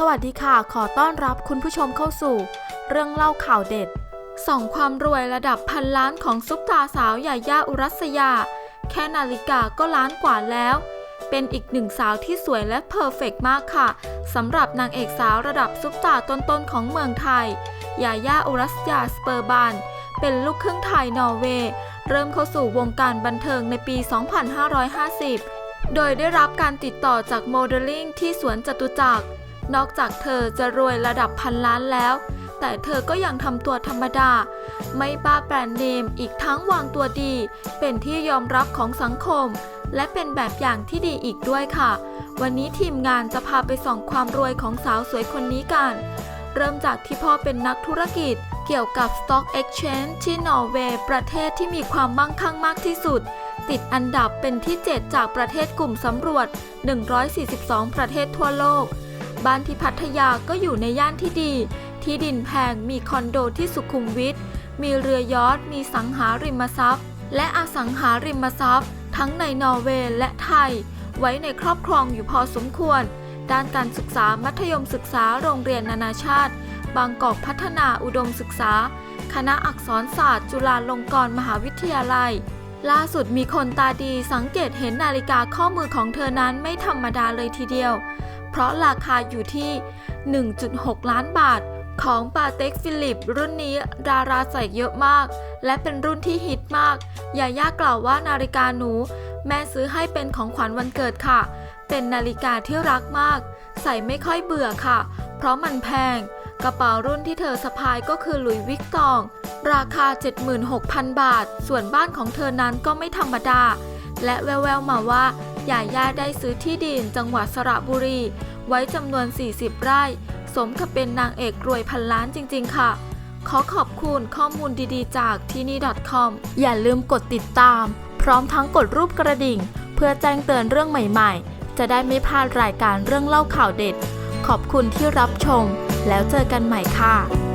สวัสดีค่ะ ขอต้อนรับคุณผู้ชมเข้าสู่ เรื่องเล่าข่าวเด็ดส่องความรวยระดับพันล้านของซุปตาสาวหยาย่าอุรัสยา แค่นาฬิกาก็ล้านกว่าแล้ว เป็นอีกหนึ่งสาวที่สวยและเพอร์เฟกต์มากค่ะสำหรับนางเอกสาวระดับซุปตาต้นๆของเมืองไทยยาย่าอุรัสยาสเปอร์บันเป็นลูกครึ่งไทยนอร์เวย์ เริ่มเข้าสู่วงการบันเทิงในปี 2550 โดยได้รับการติดต่อจากโมเดลลิ่งที่สวนจตุจักร นอกจากเธอจะรวยระดับพันล้านแล้ว แต่เธอก็ยังทำตัวธรรมดา ไม่บ้าแบรนด์เนมอีกทั้งวางตัวดี เป็นที่ยอมรับของสังคม และเป็นแบบอย่างที่ดีอีกด้วยค่ะ วันนี้ทีมงานจะพาไปส่องความรวยของสาวสวยคนนี้กัน เริ่มจากที่พ่อเป็นนักธุรกิจเกี่ยวกับ Stock Exchange ที่นอร์เวย์ประเทศที่มีความมั่งคั่งมากที่สุด ติดอันดับเป็นที่ 7 จากประเทศกลุ่มสำรวจ 142 ประเทศทั่วโลก บ้านที่พัทยาก็อยู่ในย่านที่ดี ที่ดินแพงมีคอนโดที่สุขุมวิทมีเรือยอทมีสังหาริมทรัพย์ และอสังหาริมทรัพย์ ทั้งในนอร์เวย์และไทย ไว้ในครอบครองอยู่พอสมควร ด้านการศึกษามัธยมศึกษาโรงเรียนนานาชาติ บางกอกพัฒนาอุดมศึกษา คณะอักษรศาสตร์จุฬาลงกรณ์มหาวิทยาลัย ล่าสุดมีคนตาดีสังเกตเห็นนาฬิกาข้อมือของเธอนั้นไม่ธรรมดาเลยทีเดียว เพราะราคาอยู่ที่ 1.6 ล้านบาท ของปาเต็กฟิลิป รุ่นนี้ดาราใส่เยอะมาก และเป็นรุ่นที่ฮิตมาก ยาย่ากล่าวว่านาฬิกาหนู แม่ซื้อให้เป็นของขวัญวันเกิดค่ะ เป็นนาฬิกาที่รักมาก ใส่ไม่ค่อยเบื่อค่ะ เพราะมันแพง กระเป๋ารุ่นที่เธอสะพายก็คือหลุยวิกตอง ราคา 76,000 บาท ส่วนบ้านของเธอนั้นก็ไม่ธรรมดา และแววๆมาว่า ยาย่าได้ซื้อที่ดินจังหวัดสระบุรี ไว้จำนวน 40 ไร่ สมกับเป็นนางเอกรวยพันล้านจริง ๆ ค่ะ ขอขอบคุณข้อมูลดีๆ จากที่นี่ .com อย่าลืมกดติดตาม พร้อมทั้งกดรูปกระดิ่ง เพื่อแจ้งเตือนเรื่องใหม่ๆ จะได้ไม่พลาดรายการเรื่องเล่าข่าวเด็ด ขอบคุณที่รับชม แล้วเจอกันใหม่ค่ะ